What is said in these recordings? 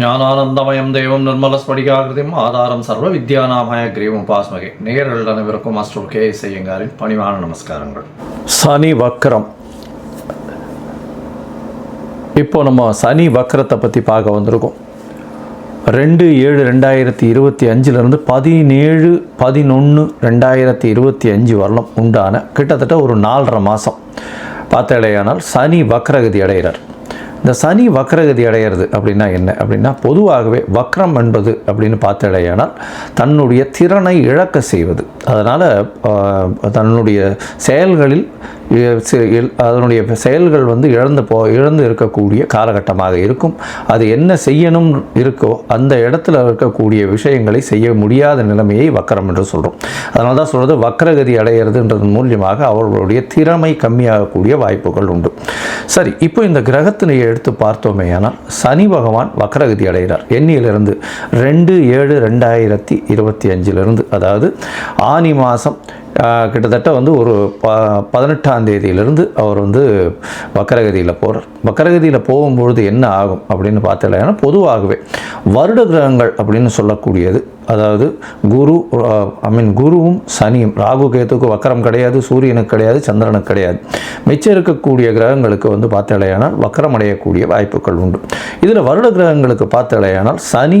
ஞானானந்தமயம் தெய்வம் நிர்மலஸ்படிகாகிருதியும் ஆதாரம் சர்வ வித்யாநாமய கிரீவம் பாஸ்மகை நேயர்கள் அனைவருக்கும் மாஸ்டர் கே எஸ் ஐயங்காரின் பணிவான நமஸ்காரங்கள். சனி வக்ரம். இப்போ நம்ம சனி வக்ரத்தை பற்றி பார்க்க வந்திருக்கோம். ரெண்டு ஏழு ரெண்டாயிரத்தி இருபத்தி அஞ்சுலேருந்து பதினேழு பதினொன்று ரெண்டாயிரத்தி இருபத்தி அஞ்சு வரலாம் உண்டான கிட்டத்தட்ட ஒரு நாலரை மாதம் பார்த்தடையானால் சனி வக்ரகதி அடைகிறார். இந்த சனி வக்ரகதி அடையிறது அப்படின்னா என்ன? அப்படின்னா பொதுவாகவே வக்ரம் என்பது அப்படின்னு பார்த்தடையானால் தன்னுடைய திறனை இழக்க செய்வது. அதனால் தன்னுடைய செயல்களில் அதனுடைய செயல்கள் வந்து இழந்து போ இழந்து இருக்கக்கூடிய காலகட்டமாக இருக்கும். அது என்ன செய்யணும் இருக்கோ அந்த இடத்துல இருக்கக்கூடிய விஷயங்களை செய்ய முடியாத நிலைமையை வக்கரம் என்று சொல்கிறோம் அதனால தான் சொல்கிறது வக்ரகதி அடையிறதுன்றது மூலியமாக அவர்களுடைய திறமை கம்மியாகக்கூடிய வாய்ப்புகள் உண்டு. சரி இப்போ இந்த கிரகத்தினுடைய எடுத்து பார்த்தோமே ஆனால் சனி பகவான் வக்கரகதி அடைகிறார். எண்ணியிலிருந்து ரெண்டு ஏழு ரெண்டாயிரத்தி இருபத்தி அஞ்சிலிருந்து அதாவது ஆனி மாதம் கிட்டத்தட்ட வந்து ஒரு ப பதினெட்டாம் தேதியிலிருந்து அவர் வந்து வக்கரகதியில் போகிறார் வக்கரகதியில் போகும்பொழுது என்ன ஆகும் அப்படின்னு பார்த்தீங்கன்னா பொதுவாகவே வருட கிரகங்கள் அப்படின்னு சொல்லக்கூடியது. அதாவது குரு ஐ மீன் குருவும் சனியும் ராகு கேத்துக்கு வக்கரம் கிடையாது சூரியனுக்கு கிடையாது சந்திரனுக்கு கிடையாது. மிச்சம் இருக்கக்கூடிய கிரகங்களுக்கு வந்து பார்த்தாலேயானால் வக்கரம் அடையக்கூடிய வாய்ப்புகள் உண்டு. இதில் வருட கிரகங்களுக்கு பார்த்தாலேயானால் சனி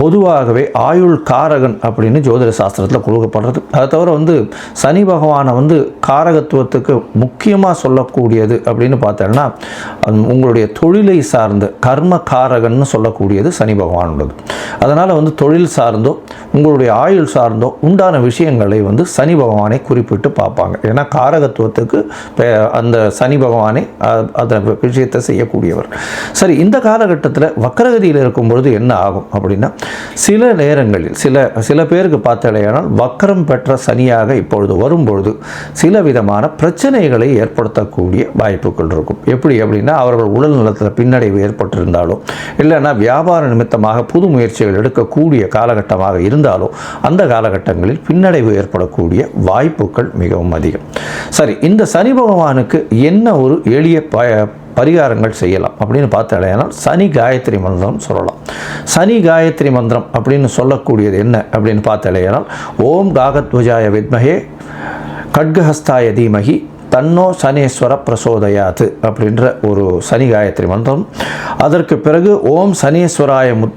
பொதுவாகவே ஆயுள் காரகன் அப்படின்னு ஜோதிட சாஸ்திரத்தில் கொடுக்கப்படுறது. அதை தவிர வந்து சனி பகவானை வந்து காரகத்துவத்துக்கு முக்கியமாக சொல்லக்கூடியது அப்படின்னு பார்த்தோம்னா உங்களுடைய தொழிலை சார்ந்த கர்ம காரகன்னு சொல்லக்கூடியது சனி பகவானுடையது. அதனால் வந்து தொழில் சார்ந்தோ உங்களுடைய ஆயுள் சார்ந்தோ உண்டான விஷயங்களை வந்து சனி பகவானை குறிப்பிட்டு பார்ப்பாங்க. ஏன்னா காரகத்துவத்துக்கு அந்த சனி பகவானே அந்த விஷயத்தை செய்யக்கூடியவர். சரி இந்த காலகட்டத்தில் வக்கரகதியில் இருக்கும் பொழுது என்ன ஆகும் அப்படின்னா சில நேரங்களில் சில சில பேருக்கு பார்த்தடையானால் வக்கரம் பெற்ற சனியாக இப்பொழுது வரும்பொழுது சில விதமான பிரச்சனைகளை ஏற்படுத்தக்கூடிய வாய்ப்புகள் இருக்கும். எப்படி அப்படின்னா அவர்கள் உடல் நலத்தில் பின்னடைவு ஏற்பட்டிருந்தாலோ இல்லைன்னா வியாபார நிமித்தமாக புது முயற்சிகள் எடுக்கக்கூடிய காலகட்டமாக இருந்தாலோ அந்த காலகட்டங்களில் பின்னடைவு ஏற்படக்கூடிய வாய்ப்புகள் மிகவும் அதிகம். சரி இந்த சனி பகவானுக்கு என்ன ஒரு எளிய ப பரிகாரங்கள் செய்யலாம் அப்படின்னு பார்த்தாலேனால் சனி காயத்ரி மந்திரம் சொல்லலாம். சனி காயத்ரி மந்திரம் அப்படின்னு சொல்லக்கூடியது என்ன அப்படின்னு பார்த்தாலேனால் ஓம் காகத்வஜாய வித்மகே கட்கஹஸ்தாய தீமகி தன்னோ சனீஸ்வர பிரசோதயாது அப்படின்ற ஒரு சனி காயத்ரி மந்திரம். அதற்கு பிறகு ஓம் சனீஸ்வராய முத்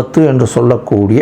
பத்து என்று சொல்லக்கூடிய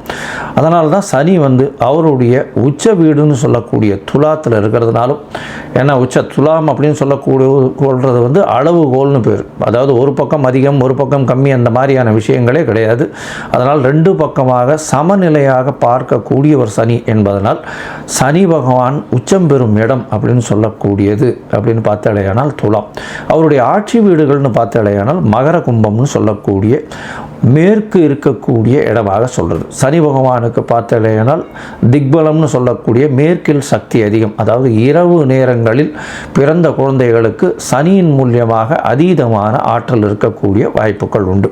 அதனால தான் சனி வந்து அவருடைய உச்ச வீடுன்னு சொல்லக்கூடிய துலாத்தில் இருக்கிறதுனாலும் ஏன்னா உச்ச துலாம் அப்படின்னு சொல்லக்கூடிய கொள்வது வந்து அளவுகோல்னு பேர். அதாவது ஒரு பக்கம் அதிகம் ஒரு பக்கம் கம்மி அந்த மாதிரியான விஷயங்களே கிடையாது. அதனால் ரெண்டு பக்கமாக சமநிலையாக பார்க்கக்கூடிய ஒரு சனி என்பதனால் சனி பகவான் உச்சம் பெறும் இடம் அப்படின்னு சொல்லக்கூடியது அப்படின்னு பார்த்தாலேயானால் துலாம். அவருடைய ஆட்சி வீடுகள்னு பார்த்தாலேயானால் மகர கும்பம்னு சொல்லக்கூடிய மேற்கு இருக்கக்கூடிய இடமாக சொல்கிறது சனி பகவானுக்கு பார்த்தலையானால் திக்பலம்னு சொல்லக்கூடிய மேற்கில் சக்தி அதிகம். அதாவது இரவு நேரங்களில் பிறந்த குழந்தைகளுக்கு சனியின் மூலியமாக அதீதமான ஆற்றல் இருக்கக்கூடிய வாய்ப்புகள் உண்டு.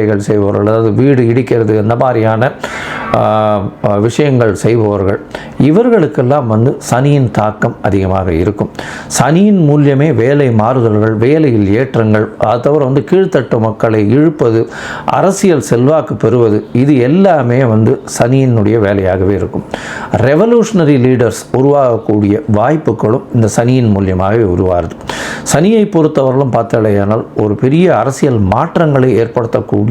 வேலைகள் செய்பவர்கள் அதாவது வீடு இடிக்கிறது இந்த மாதிரியான விஷயங்கள் செய்பவர்கள் இவர்களுக்கெல்லாம் வந்து சனியின் தாக்கம் அதிகமாக இருக்கும். சனியின் மூலியமே வேலை மாறுதல்கள் வேலையில் ஏற்றங்கள் அது தவிர வந்து கீழ்த்தட்டு மக்களை இழுப்பது அரசியல் செல்வாக்கு பெறுவது இது எல்லாமே வந்து சனியினுடைய வேலையாகவே இருக்கும். ரெவல்யூஷனரி லீடர்ஸ் உருவாகக்கூடிய வாய்ப்புகளும் இந்த சனியின் மூலியமாகவே உருவாகுது. சனியை பொறுத்தவரையிலும் பார்த்தாலேயானால் ஒரு பெரிய அரசியல் மாற்றங்களை ஏற்படுத்தக்கூடிய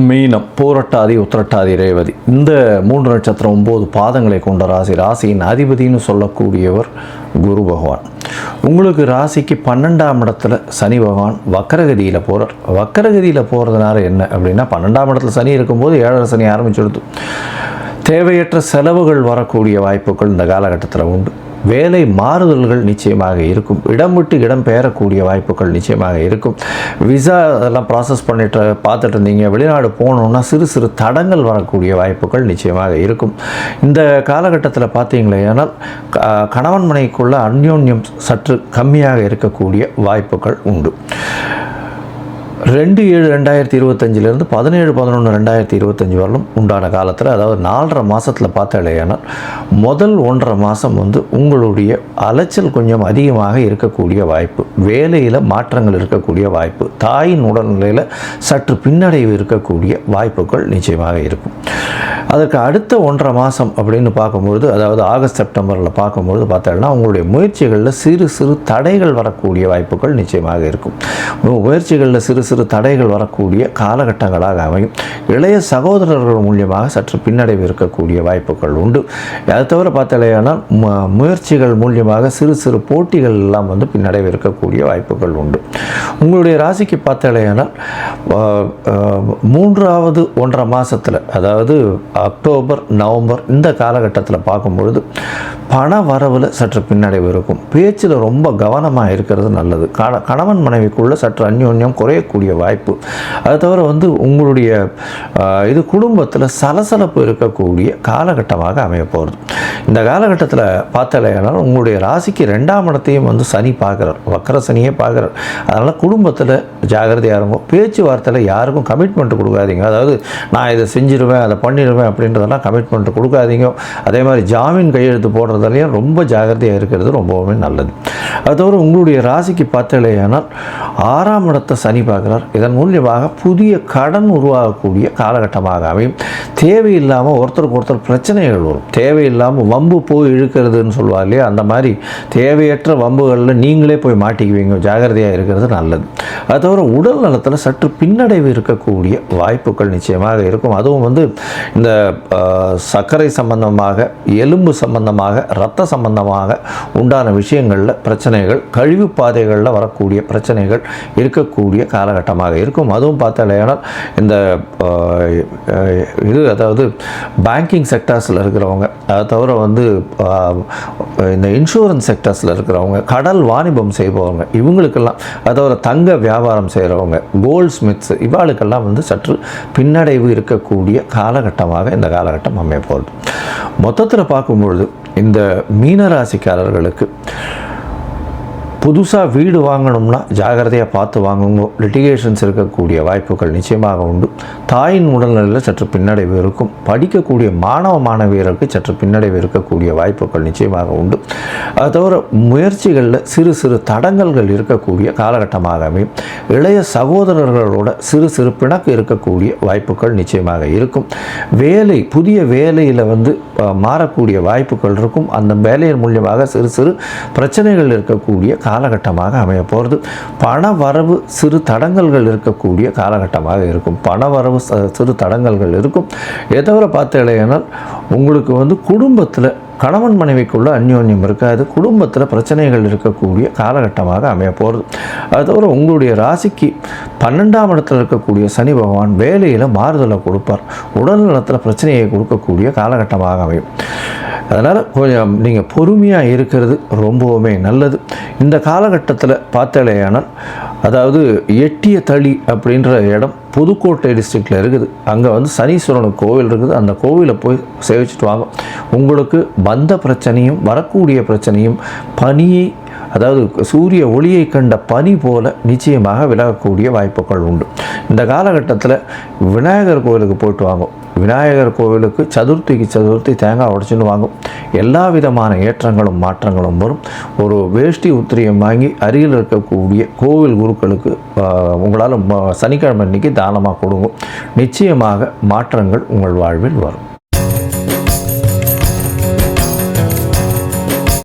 மீனம் பூரட்டாதி உத்திரட்டாதி ரேவதி. இந்த மூன்று நட்சத்திரம் ஒம்பது பாதங்களை கொண்ட ராசி ராசியின் அதிபதின்னு சொல்லக்கூடியவர் குரு பகவான். உங்களுக்கு ராசிக்கு பன்னெண்டாம் இடத்துல சனி பகவான் வக்கரகதியில் போகிறார் வக்கரகதியில் போகிறதுனால என்ன அப்படின்னா பன்னெண்டாம் இடத்துல சனி இருக்கும்போது ஏழரை சனி ஆரம்பிச்சுடுது. தேவையற்ற செலவுகள் வரக்கூடிய வாய்ப்புகள் இந்த காலகட்டத்தில் உண்டு. வேலை மாறுதல்கள் நிச்சயமாக இருக்கும். இடம் விட்டு இடம் பெயரக்கூடிய வாய்ப்புகள் நிச்சயமாக இருக்கும். விசா அதெல்லாம் ப்ராசஸ் பண்ணிட்டு பார்த்துட்டு இருந்தீங்க. வெளிநாடு போகணுன்னா சிறு சிறு தடங்கள் வரக்கூடிய வாய்ப்புகள் நிச்சயமாக இருக்கும். இந்த காலகட்டத்தில் பார்த்தீங்களே ஆனால் க- கணவன் மனைக்குள்ள அந்யோன்யம் சற்று கம்மியாக இருக்கக்கூடிய வாய்ப்புகள் உண்டு. ரெண்டு ஏழு ரெண்டாயிரத்தி இருபத்தஞ்சிலேருந்து பதினேழு பதினொன்று ரெண்டாயிரத்தி இருபத்தஞ்சி வரலும் உண்டான காலத்தில் அதாவது நாலரை மாதத்தில் பார்த்தாலேயானால் முதல் ஒன்றரை மாதம் வந்து உங்களுடைய அலைச்சல் கொஞ்சம் அதிகமாக இருக்கக்கூடிய வாய்ப்பு வேலையில் மாற்றங்கள் இருக்கக்கூடிய வாய்ப்பு தாயின் உடல்நிலையில் சற்று பின்னடைவு இருக்கக்கூடிய வாய்ப்புகள் நிச்சயமாக இருக்கும். அதற்கு அடுத்த ஒன்றரை மாதம் அப்படின்னு பார்க்கும்பொழுது அதாவது ஆகஸ்ட் செப்டம்பரில் பார்க்கும்பொழுது பார்த்தோம்னா உங்களுடைய முயற்சிகளில் சிறு சிறு தடைகள் வரக்கூடிய வாய்ப்புகள் நிச்சயமாக இருக்கும். முயற்சிகளில் சிறு சிறு தடைகள் வரக்கூடிய காலகட்டங்களாக அமையும். இளைய சகோதரர்கள் மூலியமாக சற்று பின்னடைவு இருக்கக்கூடிய வாய்ப்புகள் உண்டு. அதை தவிர பார்த்தாலேயானால் முயற்சிகள் மூலியமாக சிறு சிறு போட்டிகள் எல்லாம் வந்து பின்னடைவு இருக்கக்கூடிய வாய்ப்புகள் உண்டு. உங்களுடைய ராசிக்கு பார்த்தாலேயானால் மூன்றாவது ஒன்றரை மாதத்தில் அதாவது அக்டோபர் நவம்பர் இந்த காலகட்டத்தில் பார்க்கும்பொழுது பண வரவில் சற்று பின்னடைவு இருக்கும். பேச்சில் ரொம்ப கவனமாக இருக்கிறது நல்லது. கண கணவன் மனைவிக்குள்ள சற்று அந்யோன்யம் குறையக்கூடிய வாய்ப்பு. அது தவிர வந்து உங்களுடைய இது குடும்பத்தில் சலசலப்பு இருக்கக்கூடிய காலகட்டமாக அமையப்போகிறது இந்த காலகட்டத்தில் பார்த்தாலேனால் உங்களுடைய ராசிக்கு ரெண்டாம் இடத்தையும் வந்து சனி பார்க்குறார். வக்கர சனியே பார்க்குறார். அதனால் குடும்பத்தில் ஜாகிரதையாக இருக்கும் பேச்சுவார்த்தையில் யாருக்கும் கமிட்மெண்ட் கொடுக்காதீங்க. அதாவது நான் இதை செஞ்சிருவேன் அதை பண்ணிடுவேன் அப்படின்றதெல்லாம் கமிட்மெண்ட் கொடுக்காதீங்க. அதே மாதிரி ஜாமீன் கையெழுத்து போடுறதுலையும் ரொம்ப ஜாகிரதையாக இருக்கிறது ரொம்பவுமே நல்லது. அது தவிர உங்களுடைய ராசிக்கு பார்த்தாலேயானால் ஆறாம் இடத்தை சனி பார்க்க பார்க்குறார். இதன் மூலியமாக புதிய கடன் உருவாகக்கூடிய காலகட்டமாக அமையும் தேவையில்லாமல் ஒருத்தருக்கு ஒருத்தர் பிரச்சனைகள் வரும். தேவையில்லாமல் வம்பு போய் இழுக்கிறதுன்னு சொல்லுவா இல்லையா? அந்த மாதிரி தேவையற்ற வம்புகளில் நீங்களே போய் மாட்டிக்குவீங்க. ஜாகிரதையாக இருக்கிறது நல்லது. அது தவிர உடல் நலத்தில் சற்று பின்னடைவு இருக்கக்கூடிய வாய்ப்புகள் நிச்சயமாக இருக்கும். அதுவும் வந்து இந்த சர்க்கரை சம்பந்தமாக எலும்பு சம்பந்தமாக ரத்த சம்பந்தமாக உண்டான விஷயங்களில் பிரச்சனைகள் கழிவு பாதைகளில் வரக்கூடிய பிரச்சனைகள் இருக்கக்கூடிய கால காலகட்டமாக இருக்கும். அதுவும் பார்த்தாலேனால் இந்த இது அதாவது பேங்கிங் செக்டார்ஸில் இருக்கிறவங்க அதை தவிர வந்து இந்த இன்சூரன்ஸ் செக்டர்ஸில் இருக்கிறவங்க கடல் வாணிபம் செய்பவங்க இவங்களுக்கெல்லாம் அதை தவிர தங்க வியாபாரம் செய்கிறவங்க கோல்ட் ஸ்மித்ஸ் இவாளுக்கெல்லாம் வந்து சற்று பின்னடைவு இருக்கக்கூடிய காலகட்டமாக இந்த காலகட்டம் அமைய போகிறது மொத்தத்தில் பார்க்கும்பொழுது இந்த மீனராசிக்காரர்களுக்கு புதுசாக வீடு வாங்கணும்னா ஜாகிரதையாக பார்த்து வாங்குங்க. லிட்டிகேஷன்ஸ் இருக்கக்கூடிய வாய்ப்புகள் நிச்சயமாக உண்டு. தாயின் உடல்நிலையில் சற்று பின்னடைவு இருக்கும். படிக்கக்கூடிய மாணவ மாணவியருக்கு சற்று பின்னடைவு இருக்கக்கூடிய வாய்ப்புகள் நிச்சயமாக உண்டு. அது தவிர முயற்சிகளில் சிறு சிறு தடங்கல்கள் இருக்கக்கூடிய காலகட்டமாகவே இளைய சகோதரர்களோட சிறு சிறு பிணக்கு இருக்கக்கூடிய வாய்ப்புகள் நிச்சயமாக இருக்கும். வேலை புதிய வேலையில் வந்து மாறக்கூடிய வாய்ப்புகள் இருக்கும். அந்த வேலையின் மூலியமாக சிறு சிறு பிரச்சனைகள் இருக்கக்கூடிய காலகட்டமாக அமைய போகிறது பண வரவு சிறு தடங்கல்கள் இருக்கக்கூடிய காலகட்டமாக இருக்கும். பண வரவு ச- சிறு தடங்கல்கள் இருக்கும். எதவரை பார்த்து இல்லையானால் உங்களுக்கு வந்து குடும்பத்தில் கணவன் மனைவிக்குள்ள அந்யோன்யம் இருக்காது. குடும்பத்தில் பிரச்சனைகள் இருக்கக்கூடிய காலகட்டமாக அமைய போகிறது அது தவிர உங்களுடைய ராசிக்கு பன்னெண்டாம் இடத்துல இருக்கக்கூடிய சனி பகவான் வேலையில் மாறுதலை கொடுப்பார். உடல் நலத்தில் பிரச்சனையை கொடுக்கக்கூடிய காலகட்டமாக அமையும். அதனால் கொஞ்சம் நீங்கள் பொறுமையாக இருக்கிறது ரொம்பவுமே நல்லது. இந்த காலகட்டத்தில் பார்த்தாலேயானால் அதாவது எட்டிய தளி அப்படின்ற இடம் புதுக்கோட்டை டிஸ்ட்ரிக்டில் இருக்குது. அங்கே வந்து சனீஸ்வரனுக்கு கோவில் இருக்குது. அந்த கோவிலை போய் சேவிச்சுட்டு வாங்க. உங்களுக்கு வந்த பிரச்சனையும் வரக்கூடிய பிரச்சனையும் பனியை அதாவது சூரிய ஒளியை கண்ட பனி போல நிச்சயமாக விலகக்கூடிய வாய்ப்புகள் உண்டு. இந்த காலகட்டத்தில் விநாயகர் கோவிலுக்கு போயிட்டு வாங்கும் விநாயகர் கோவிலுக்கு சதுர்த்திக்கு சதுர்த்தி தேங்காய் உடைச்சுன்னு வாங்கும் எல்லா விதமான ஏற்றங்களும் மாற்றங்களும் வரும். ஒரு வேஷ்டி உத்திரியம் வாங்கி அருகில் இருக்கக்கூடிய கோவில் குருக்களுக்கு உங்களால் சனிக்கிழமை அன்னைக்கு தானமாக கொடுங்க. நிச்சயமாக மாற்றங்கள் உங்கள் வாழ்வில் வரும்.